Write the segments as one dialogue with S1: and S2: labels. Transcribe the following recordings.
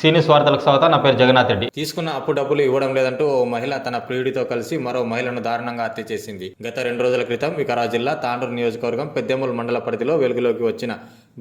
S1: సీనియస్ వార్తలకు స్వాగతం నా పేరు జగన్నాథ్ రెడ్డి.
S2: తీసుకున్న అప్పు డబ్బులు ఇవ్వడం లేదంటూ ఓ మహిళ తన ప్రియుడితో కలిసి మరో మహిళను దారుణంగా హత్య చేసింది. గత రెండు రోజుల క్రితం వికారాబాద్ జిల్లా తాండూరు నియోజకవర్గం పెద్దెమ్మూరు మండల పరిధిలో వెలుగులోకి వచ్చిన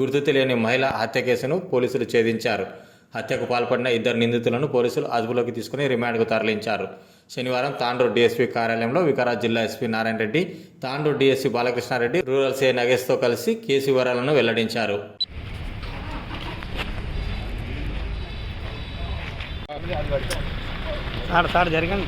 S2: గుర్తు తెలియని మహిళ హత్య కేసును పోలీసులు ఛేదించారు. హత్యకు పాల్పడిన ఇద్దరు నిందితులను పోలీసులు అదుపులోకి తీసుకుని రిమాండ్కు తరలించారు. శనివారం తాండూరు డీఎస్పీ కార్యాలయంలో వికారాబాద్ జిల్లా SP Narayana Reddy Tandur DSP Balakrishna Reddy rural CI నగేష్తో కలిసి కేసు వివరాలను వెల్లడించారు.
S3: సార్ సార్ జరగండి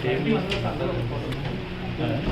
S3: గిరి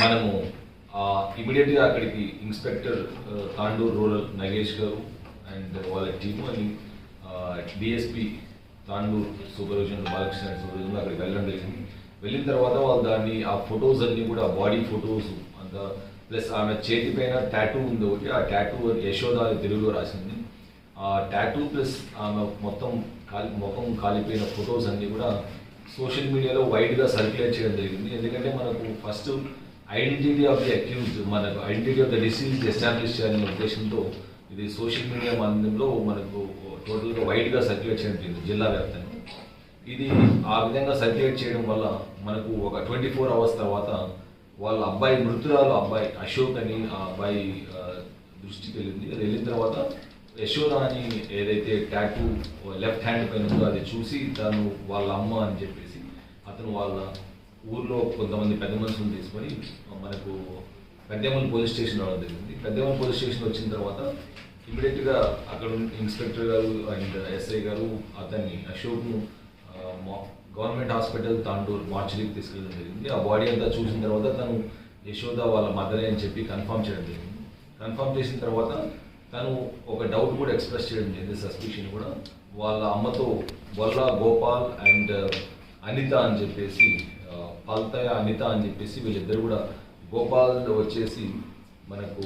S4: మనము ఇమీడియట్గా అక్కడికి ఇన్స్పెక్టర్ తాండూర్ రూరల్ నగేష్ గారు అండ్ వాళ్ళ టీము అని DSP Tandur supervision Balakrishna supervision అక్కడికి వెళ్ళడం జరిగింది. వెళ్ళిన తర్వాత వాళ్ళు దాన్ని ఆ ఫొటోస్ అన్నీ కూడా బాడీ ఫొటోస్ అంత ప్లస్ ఆమె చేతి పైన ట్యాటూ ఉంది ఒకటి ఆ ట్యాటూ యశోద తెలుగులో రాసింది. ఆ ట్యాటూ ప్లస్ ఆమె మొత్తం కాలి ముఖం కాలిపోయిన ఫొటోస్ అన్నీ కూడా సోషల్ మీడియాలో వైడ్గా సర్క్యులేట్ చేయడం జరిగింది. ఎందుకంటే మనకు first identity of the accused మనకు identity of the deceased establish చేయాలనే ఉద్దేశంతో ఇది సోషల్ మీడియా మాధ్యమంలో మనకు టోటల్గా వైడ్గా సర్క్యులేట్ చేయడం జరిగింది జిల్లా వ్యాప్తంగా. ఇది ఆ విధంగా సర్క్యులేట్ చేయడం వల్ల మనకు ఒక ట్వంటీ ఫోర్ అవర్స్ తర్వాత వాళ్ళ అబ్బాయి మృతురాలు అబ్బాయి అశోక్ అని ఆ అబ్బాయి దృష్టికి వెళ్ళింది. అది వెళ్ళిన తర్వాత యశోద అని ఏదైతే ట్యాటూ లెఫ్ట్ హ్యాండ్ పైన ఉందో అది చూసి తను వాళ్ళ అమ్మ అని చెప్పేసి అతను వాళ్ళ ఊర్లో కొంతమంది పెద్ద మనుషులు తీసుకొని మనకు పెద్దమల్ పోలీస్ స్టేషన్ రావడం జరిగింది. పెద్దమల్ పోలీస్ స్టేషన్ వచ్చిన తర్వాత ఇమీడియట్గా అక్కడ ఇన్స్పెక్టర్ గారు అండ్ ఎస్ఐ గారు అతన్ని అశోక్ను మా- గవర్నమెంట్ హాస్పిటల్ తాండూరు మార్చికి తీసుకెళ్ళడం జరిగింది. ఆ బాడీ అంతా చూసిన తర్వాత తను యశోద వాళ్ళ మదరే అని చెప్పి కన్ఫర్మ్ చేయడం జరిగింది. కన్ఫర్మ్ చేసిన తర్వాత తను ఒక డౌట్ కూడా ఎక్స్ప్రెస్ చేయడం జరిగింది సస్పిషన్ కూడా. వాళ్ళ అమ్మతో వల్ల గోపాల్ అండ్ అనిత అని చెప్పేసి అల్తయ అనిత అని చెప్పేసి వీళ్ళిద్దరు కూడా గోపాల్ వచ్చేసి మనకు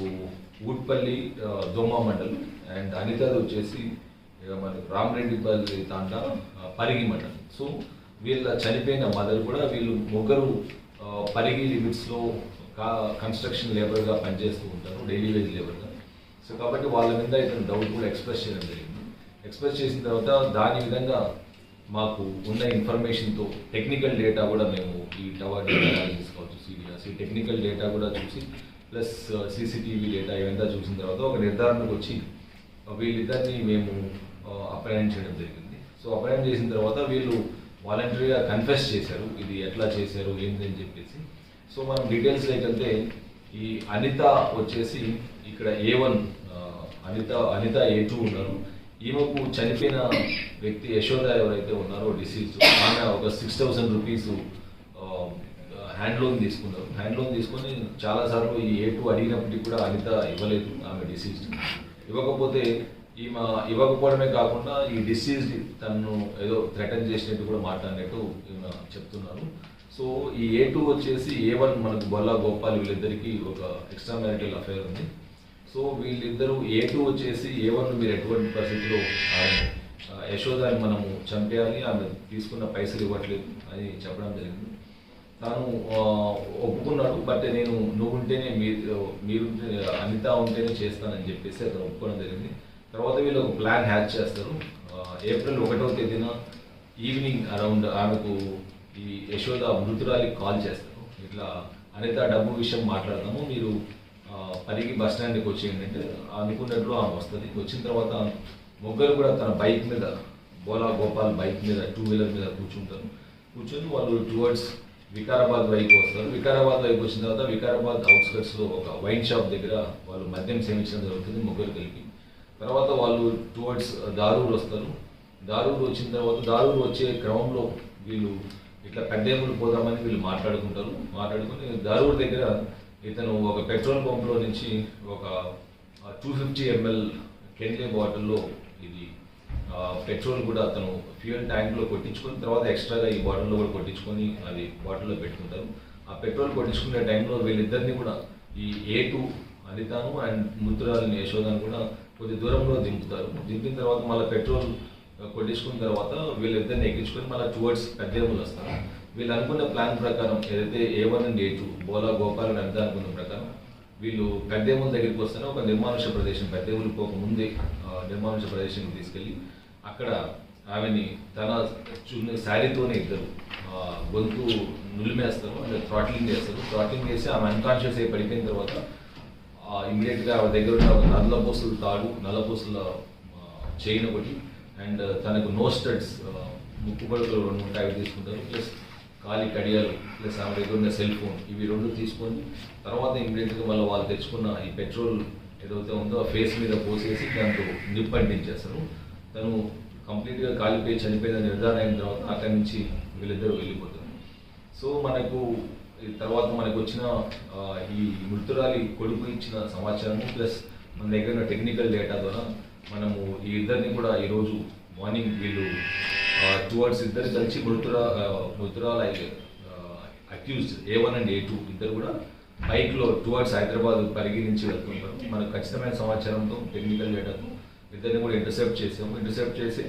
S4: ఊట్పల్లి దోమ దోమా మండలం అండ్ అనితది వచ్చేసి మన మనకు రామరెడ్డిపల్లి తాంట పరిగి మండలం. సో వీళ్ళ చనిపోయిన మదర్ కూడా వీళ్ళు ముగ్గురు పరిగి లిమిట్స్లో కన్స్ట్రక్షన్ లేబర్గా పనిచేస్తూ ఉంటారు డైలీ వేజ్ లేబర్గా. సో కాబట్టి వాళ్ళ మీద ఇతను డౌట్ కూడా ఎక్స్ప్రెస్ చేయడం జరిగింది. ఎక్స్ప్రెస్ చేసిన తర్వాత దాని విధంగా మాకు ఉన్న ఇన్ఫర్మేషన్తో టెక్నికల్ డేటా కూడా మేము ఈ టవర్ డేటా తీసుకోవచ్చు కావచ్చు ఈ టెక్నికల్ డేటా కూడా చూసి ప్లస్ సీసీటీవీ డేటా ఇవంతా చూసిన తర్వాత ఒక నిర్ధారణకు వచ్చి వీళ్ళిద్దరిని మేము uh, అపాయింట్ చేయడం జరిగింది. సో అపాయింట్ చేసిన తర్వాత వీళ్ళు వాలంటరీగా కన్ఫెస్ చేశారు ఇది ఎట్లా చేశారు ఏంటని చెప్పేసి. సో మనం డీటెయిల్స్ లేకంటే ఈ అనిత వచ్చేసి ఇక్కడ A one uh, Anitha Anitha A two ఉన్నారు. ఈమెకు చనిపోయిన వ్యక్తి యశోద ఎవరైతే ఉన్నారో డిసీజ్ ఆమె ఒక six thousand rupees hand loan తీసుకున్నారు. హ్యాండ్ లోన్ తీసుకొని చాలాసార్లు ఈ ఏ టూ అడిగినప్పటికీ కూడా అనిత ఇవ్వలేదు ఆమె డిసీజ్ ఇవ్వకపోతే ఈమె ఇవ్వకపోవడమే కాకుండా ఈ డిసీజ్ తను ఏదో థ్రెటన్ చేసినట్టు కూడా మాట్లాడినట్టు ఈమె చెప్తున్నారు. సో ఈ ఏ టూ వచ్చేసి ఏ వన్ మనకు బొల్లా గోపాల్ వీళ్ళిద్దరికీ ఒక ఎక్స్ట్రా మ్యారిటల్ అఫైర్ ఉంది. సో వీళ్ళిద్దరూ ఏ టూ వచ్చేసి ఏ వన్ మీరు ఎటువంటి పరిస్థితిలో యశోదాన్ని మనము చంపేయాలి ఆమె తీసుకున్న పైసలు ఇవ్వట్లేదు అని చెప్పడం జరిగింది. తాను ఒప్పుకున్నాడు బట్ నేను నువ్వు ఉంటేనే మీరు మీరు అనిత ఉంటేనే చేస్తానని చెప్పేసి అతను ఒప్పుకోవడం జరిగింది. తర్వాత వీళ్ళు ఒక ప్లాన్ హ్యాచ్ చేస్తారు. ఏప్రిల్ ఒకటో తేదీన ఈవినింగ్ అరౌండ్ ఆమెకు ఈ యశోద మృతురాలికి కాల్ చేస్తారు. ఇట్లా అనిత డబ్బు విషయం మాట్లాడదాము మీరు ఆ, బస్ స్టాండ్కి వచ్చేయండి అంటే అనుకున్నట్లు ఆమె వస్తుంది. వచ్చిన తర్వాత ముగ్గురు కూడా తన బైక్ మీద బోలా గోపాల్ బైక్ మీద టూ వీలర్ మీద కూర్చుంటారు. కూర్చొని వాళ్ళు టువర్డ్స్ వికారాబాద్ వైపు వస్తారు. వికారాబాద్ వైపు వచ్చిన తర్వాత వికారాబాద్ అవుట్స్కట్స్లో ఒక వైన్ షాప్ దగ్గర వాళ్ళు మద్యం సేవించడం జరుగుతుంది ముగ్గురు కలిపి. తర్వాత వాళ్ళు టువర్డ్స్ దారూరు వస్తారు. దారూరు వచ్చిన తర్వాత దారూరు వచ్చే క్రమంలో వీళ్ళు ఇట్లా పెద్దేములు పోదామని వీళ్ళు మాట్లాడుకుంటారు. మాట్లాడుకుని దారూరు దగ్గర ఇతను ఒక పెట్రోల్ పంప్లో నుంచి ఒక టూ ఫిఫ్టీ ఎంఎల్ కెన్లే బాటిల్లో ఇది పెట్రోల్ కూడా అతను ఫ్యూయల్ ట్యాంక్లో కొట్టించుకొని తర్వాత ఎక్స్ట్రాగా ఈ బాటిల్లో కూడా కొట్టించుకొని అది బాటిల్లో పెట్టుకుంటారు. ఆ పెట్రోల్ కొట్టించుకునే టైంలో వీళ్ళిద్దరిని కూడా ఈ ఏ టూ అనితాను అండ్ ముద్రాలని యశోదాను కూడా కొద్ది దూరంలో దింపుతారు. దింపిన తర్వాత మళ్ళీ పెట్రోల్ కొట్టించుకున్న తర్వాత వీళ్ళిద్దరిని ఎక్కించుకొని మళ్ళీ టువర్డ్స్ పెద్దేములు వస్తారు. వీళ్ళు అనుకున్న ప్లాన్ ప్రకారం ఏదైతే A one and A two Bola Gopal అని అంతా అనుకున్న ప్రకారం వీళ్ళు పెద్దేముల దగ్గరికి వస్తేనే ఒక నిర్మానుష ప్రదేశం పెద్దేములు పోక ముందే నిర్మానుష ప్రదేశానికి తీసుకెళ్ళి అక్కడ ఆమెని తన చున్న శారీతోనే ఇద్దరు గొంతు నులిమేస్తారు అంటే థ్రాట్లింగ్ చేస్తారు. థ్రాట్లింగ్ చేసి ఆమె అన్కాన్షియస్ అయి పడిపోయిన తర్వాత ఇమీడియట్గా ఆమె దగ్గర ఉన్న ఒక నల్లపూసల తాడు నల్లపూసల చైన్ ఒకటి అండ్ తనకు నో స్టడ్స్ ముక్కు పడుకులు రెండు ఉంటాయి అవి తీసుకుంటారు ప్లస్ కాలి కడియాలు ప్లస్ ఆమె దగ్గర ఉన్న సెల్ ఫోన్ ఇవి రెండు తీసుకొని తర్వాత ఇమీడియట్గా మళ్ళీ వాళ్ళు తెచ్చుకున్న ఈ పెట్రోల్ ఏదైతే ఉందో ఆ ఫేస్ మీద పోసేసి దాంతో నిప్పు అంటించేస్తారు. తను కంప్లీట్గా కాలిపోయి చనిపోయిన నిర్ధారణ అయిన తర్వాత అక్కడి నుంచి వీళ్ళిద్దరూ వెళ్ళిపోతారు. సో మనకు తర్వాత మనకు వచ్చిన ఈ మృతురాలి కొడుకు ఇచ్చిన సమాచారము ప్లస్ మన దగ్గర ఉన్న టెక్నికల్ డేటా ద్వారా మనము ఈ ఇద్దరిని కూడా ఈరోజు మార్నింగ్ వీళ్ళు టువర్డ్స్ ఇద్దరు కలిసి మృతురా ఆ, మృతురాల accused A one and A two ఇద్దరు కూడా బైక్లో టువర్డ్స్ హైదరాబాద్ పరిగణించి వెళ్తున్నారు మనకు ఖచ్చితమైన సమాచారంతో టెక్నికల్ డేటాతో ఇద్దరిని కూడా ఇంటర్సెప్ట్ చేసాము. ఇంటర్సెప్ట్ చేసి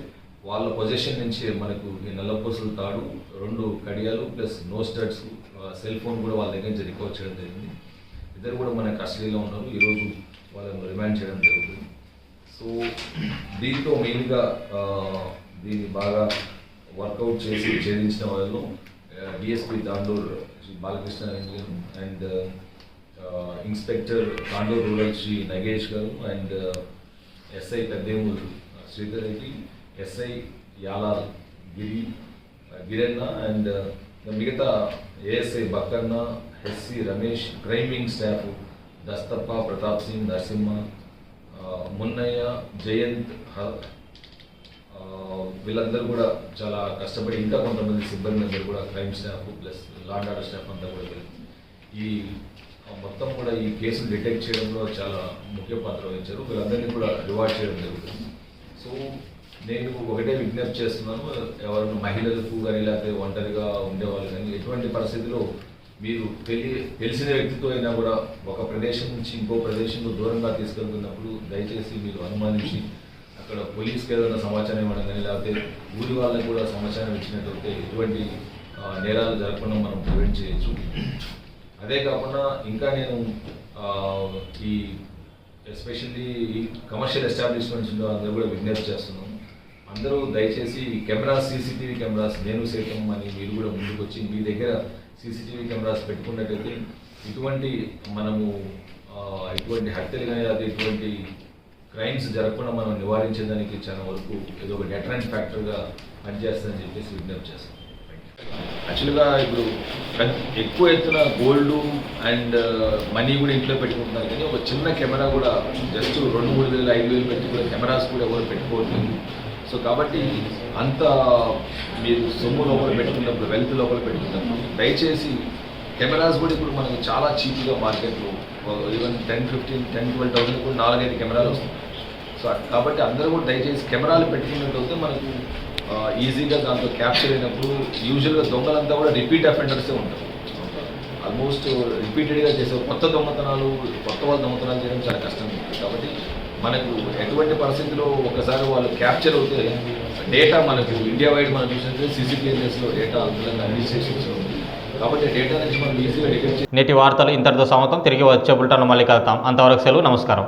S4: వాళ్ళ పొజిషన్ నుంచి మనకు ఈ నల్లపూసలు తాడు రెండు కడియాలు plus no studs cell phone కూడా వాళ్ళ దగ్గర నుంచి రికవర్ చేయడం జరిగింది. ఇద్దరు కూడా మన కస్టడీలో ఉన్నారు. ఈరోజు వాళ్ళని రిమాండ్ చేయడం జరుగుతుంది. సో దీంతో మెయిన్గా దీన్ని బాగా వర్కౌట్ చేసి ఛేదించిన వాళ్ళు డిఎస్పి తాండూర్ శ్రీ బాలకృష్ణ గారు and inspector Tandur rural Shri Nagesh గారు and SI Peddemuru Sridhar Reddy SI Yalal Giri Giranna and మిగతా ASI Bakkanna SC Ramesh crime staff Dastappa Pratap Singh Narasimha Munnaiah Jayanth హ- వీళ్ళందరూ కూడా చాలా కష్టపడి ఇంకా కొంతమంది సిబ్బంది అందరూ కూడా crime staff plus law and order staff అంతా కూడా ఈ మొత్తం కూడా ఈ కేసును డిటెక్ట్ చేయడంలో చాలా ముఖ్య పాత్ర వహించారు. వీళ్ళందరినీ కూడా రివార్డ్ చేయడం జరుగుతుంది. సో నేను ఒకటే విజ్ఞప్తి చేస్తున్నాను. ఎవరైనా మహిళలకు కానీ లేకపోతే ఒంటరిగా ఉండేవాళ్ళు కానీ ఎటువంటి పరిస్థితిలో మీరు తెలి తెలిసిన వ్యక్తితో అయినా కూడా ఒక ప్రదేశం నుంచి ఇంకో ప్రదేశంలో దూరంగా తీసుకెళ్తున్నప్పుడు దయచేసి మీరు అనుమానించి అక్కడ పోలీస్కి ఏదైనా సమాచారం ఇవ్వడం కానీ లేకపోతే ఊరి వాళ్ళకి కూడా సమాచారం ఇచ్చినట్లయితే ఎటువంటి నేరాలు జరగకుండా మనం ప్రివెంట్ చేయొచ్చు. అదే కాకుండా ఇంకా నేను ఈ ఎస్పెషల్లీ ఈ కమర్షియల్ ఎస్టాబ్లిష్మెంట్స్లో అందరూ కూడా విజ్ఞప్తి చేస్తున్నాం. అందరూ దయచేసి కెమెరాస్ సీసీటీవీ కెమెరాస్ నేను సైతం అని మీరు కూడా ముందుకు వచ్చి మీ దగ్గర సీసీటీవీ కెమెరాస్ పెట్టుకున్నట్టయితే ఇటువంటి మనము ఇటువంటి హత్యలు కానీ అది ఇటువంటి క్రైమ్స్ జరగకుండా మనం నివారించేదానికి చాలా వరకు ఏదో ఒక డెటరెంట్ ఫ్యాక్టర్గా పనిచేస్తుందని చెప్పేసి విజ్ఞప్తి చేస్తాం. యాక్చువల్గా ఇప్పుడు ఎక్కువ ఎత్తున గోల్డ్ అండ్ మనీ కూడా ఇంట్లో పెట్టుకుంటున్నారు. కానీ ఒక చిన్న కెమెరా కూడా జస్ట్ రెండు మూడు వేలు ఐదు వేలు పెట్టి కూడా కెమెరాస్ కూడా ఎవరు పెట్టుకోవట్లేదు. సో కాబట్టి అంత మీరు సొమ్ము లోపల పెట్టుకున్నప్పుడు వెల్త్ లోపల పెట్టుకున్నప్పుడు దయచేసి కెమెరాస్ కూడా ఇప్పుడు మనకు చాలా చీప్గా మార్కెట్లో even ten fifteen ten twelve thousand కూడా నాలుగైదు కెమెరాలు వస్తున్నాయి సో కాబట్టి అందరూ కూడా దయచేసి కెమెరాలు పెట్టుకున్నట్లయితే మనకు ఈజీగా దాంతో క్యాప్చర్ అయినప్పుడు యూజువల్గా దొంగలంతా కూడా రిపీట్ అఫెండర్సే ఉంటారు. ఆల్మోస్ట్ రిపీటెడ్గా చేసే కొత్త దొంగతనాలు కొత్త వాళ్ళ దొంగతనాలు చేయడం చాలా కష్టం. కాబట్టి మనకు ఎటువంటి పరిస్థితిలో ఒకసారి వాళ్ళు క్యాప్చర్ అవుతే డేటా మనకు ఇండియా వైడ్ మనం చూసినట్టు సీసీటీవీఎస్లో డేటా అందులో అడ్మినిస్ట్రేషన్స్లో కాబట్టి డేటా నుంచి మనం ఈజీగా డిటెక్ట్
S1: నేటి వార్తలు ఇంతటితో సమతం తిరిగి వచ్చే బుల్టన్ మళ్ళీ కలుతాం అంతవరకు సెలవు. నమస్కారం.